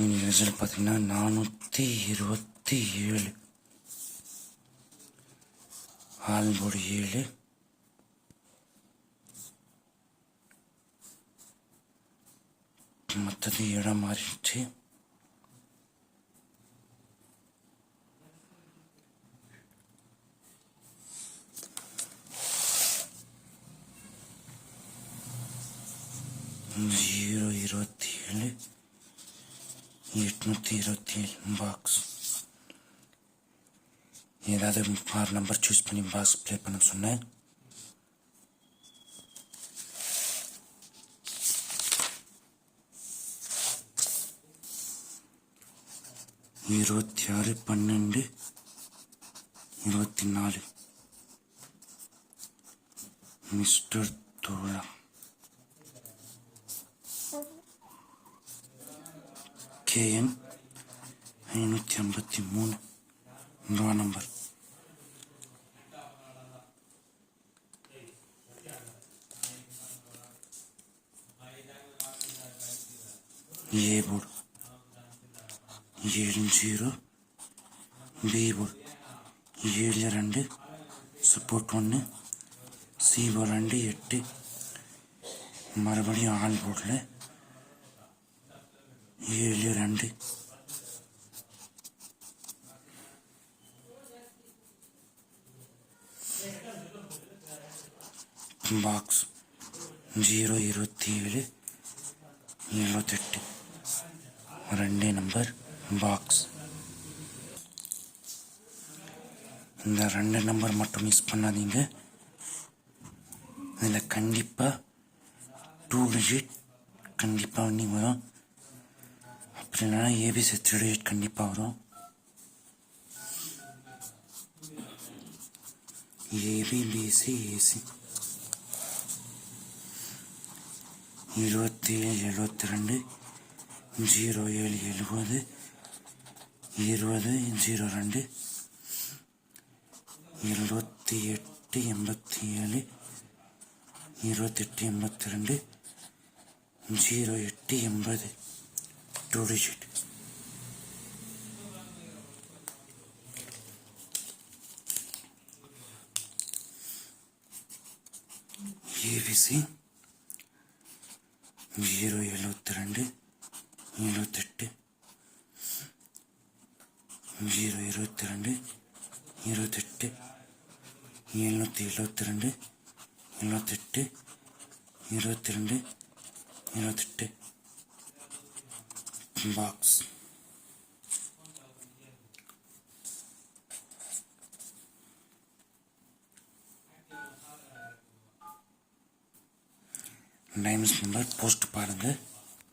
Result பார்த்தீங்கன்னா நானூற்றி இருபத்தி ஏழு. ஆல்போர்டு ஏழு. மற்றது இடம் மாறிடுச்சு. ஜீரோ இருபத்தி எட்நூற்றி இருபத்தி ஏழு பாக்ஸ் ஏதாவது ஆறு நம்பர் சூஸ் பண்ணி பாக்ஸ் ப்ளே பண்ண சொன்னேன். இருபத்தி ஆறு பன்னெண்டு இருபத்தி நாலு. மிஸ்டர் தோழா. கேஎன் ஐநூற்றி ஐம்பத்தி மூணு ரூபா நம்பர். A board. ஏழு ஜீரோ. B board. ஏழு ரெண்டு. சப்போர்ட் ஒன்று சி போர்டு ரெண்டு எட்டு. மறுபடியும் ஆல் போர்டில் ஏழு ரெண்டு. பாக்ஸ் ஜீரோ இருபத்தி ஏழு எழுபத்தெட்டு ரெண்டே நம்பர் பாக்ஸ் இந்த ரெண்டு நம்பர் மட்டும் மிஸ் பண்ணாதீங்க. இதில் கண்டிப்பாக டூ டிஜிட் கண்டிப்பாக நீங்கள் வரும். இல்லைன்னா ஏபிசி த்ரீ டிஜிட் கண்டிப்பாக வரும். ஏபிபிசி ஏசி இருபத்தி ஏழு எழுபத்தி ரெண்டு ஜீரோ ஏழு எழுபது இருபது ஜீரோ ரெண்டு எழுபத்தி எட்டு எண்பத்தி ஏழு இருபத்தெட்டு எண்பத்தி ரெண்டு ஜீரோ எட்டு எண்பது. டூ டிஜிட் ஏபிசி ஜீரோ எழுபத்தி ரெண்டு எழுபத்தெட்டு ஜீரோ இருபத்தி ரெண்டு இருபத்தெட்டு எழுநூற்றி எழுபத்தி ரெண்டு எழுபத்தெட்டு இருபத்தி ரெண்டு இருபத்தெட்டு பாக்ஸ் டைம்ஸ் நம்பர் போஸ்ட் பாருங்கள்